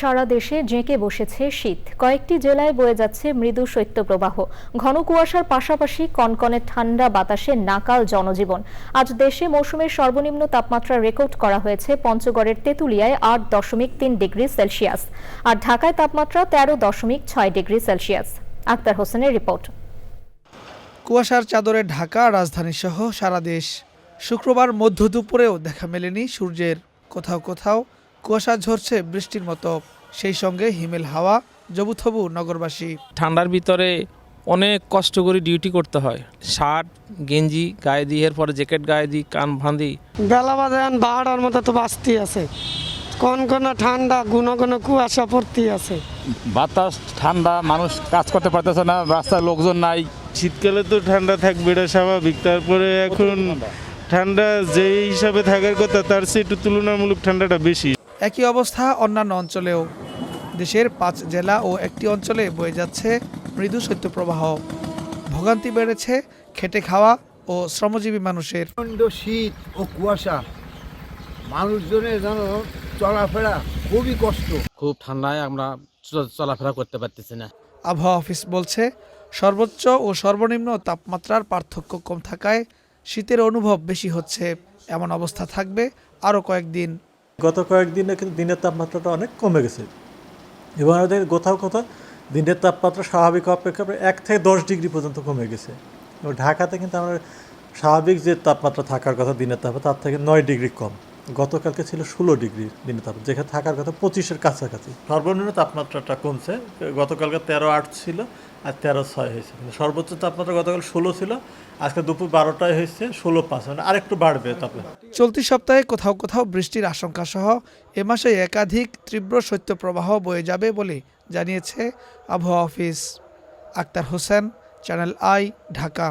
সারা দেশে জেঁকে বসেছে শীত। কয়েকটি জেলায় বয়ে যাচ্ছে মৃদু শৈত্যপ্রবাহ। ঘন কুয়াশার পাশাপাশি কনকনে ঠান্ডা বাতাসে নাকাল জনজীবন। আজ দেশে মৌসুমের সর্বনিম্ন তাপমাত্রা রেকর্ড করা হয়েছে পঞ্চগড়ের তেঁতুলিয়ায় আট দশমিক তিন ডিগ্রি সেলসিয়াস আর ঢাকায় তাপমাত্রা তেরো দশমিক ছয় ডিগ্রি সেলসিয়াস। আক্তার হোসেনের রিপোর্ট। কুয়াশার চাদরে ঢাকা, রাজধানী সহ সারা দেশ। শুক্রবার মধ্য দুপুরেও দেখা মেলেনি সূর্যের। কোথাও কোথাও কুয়াশা ঝরছে বৃষ্টির মতো। সেই সঙ্গে হিমেল হাওয়া জবুথবু নগরবাসী। ঠান্ডার ভিতরে অনেক কষ্ট করে ডিউটি করতে হয়। শার্ট গেঞ্জি গায়ে দিই এরপরে জ্যাকেট গায়ে দিই কান বাঁধি বেলা বাজে এখন বারোটার মতো তো বাঁচতে আছে। কনকনে ঠান্ডা গুনো গুনো কুয়াশা পড়তে আছে। বাতাস ঠান্ডা মানুষ কাজ করতে পারতেছে না রাস্তায় লোকজন নাই। শীতকালে তো ঠান্ডা থাকবে এটা স্বাভাবিক তারপরে এখন ঠান্ডা যেই হিসাবে থাকার কথা তার চেয়ে একটু তুলনামূলক ঠান্ডাটা বেশি। একই অবস্থা অন্যান্য অঞ্চলেও। দেশের পাঁচ জেলা ও একটি অঞ্চলে বয়ে যাচ্ছে মৃদু শৈত্যপ্রবাহ। ভোগান্তি বেড়েছে খেটে খাওয়া ও শ্রমজীবী মানুষের। প্রচণ্ড শীত ও কুয়াশা। মানুষজনের যেন চলাফেরা খুবই কষ্ট। খুব ঠান্ডায় আমরা চলাফেরা করতে পারতেছি না। আবহাওয়া অফিস বলছে সর্বোচ্চ ও সর্বনিম্ন তাপমাত্রার পার্থক্য কম থাকায় শীতের অনুভব বেশি হচ্ছে। এমন অবস্থা থাকবে আরও কয়েকদিন। গত কয়েকদিনে কিন্তু দিনের তাপমাত্রাটা অনেক কমে গেছে। এবং আমাদের কোথাও কোথাও দিনের তাপমাত্রা স্বাভাবিক অপেক্ষা প্রায় এক থেকে দশ ডিগ্রি পর্যন্ত কমে গেছে। এবং ঢাকাতে কিন্তু আমাদের স্বাভাবিক যে তাপমাত্রা থাকার কথা দিনের তাপমাত্রা, তার থেকে নয় ডিগ্রি কম। গতকালকে ছিল ষোলো ডিগ্রি দিনের তাপমাত্রা যেখানে থাকার কথা পঁচিশের কাছাকাছি। সর্বনিম্ন তাপমাত্রাটা কমছে গতকালকে তেরো আট ছিল আর তেরো ছয় হয়েছে। কিন্তু সর্বোচ্চ তাপমাত্রা গতকাল ষোলো ছিল আজকে দুপুর বারোটায় হয়েছে ষোলো পাঁচ মানে আরেকটু বাড়বে তাপমাত্রা। চলতি সপ্তাহে কোথাও কোথাও বৃষ্টির আশঙ্কা সহ এ মাসে একাধিক তীব্র শৈত্যপ্রবাহ বয়ে যাবে বলে জানিয়েছে আবহাওয়া office. Akhtar Hossain channel I Dhaka.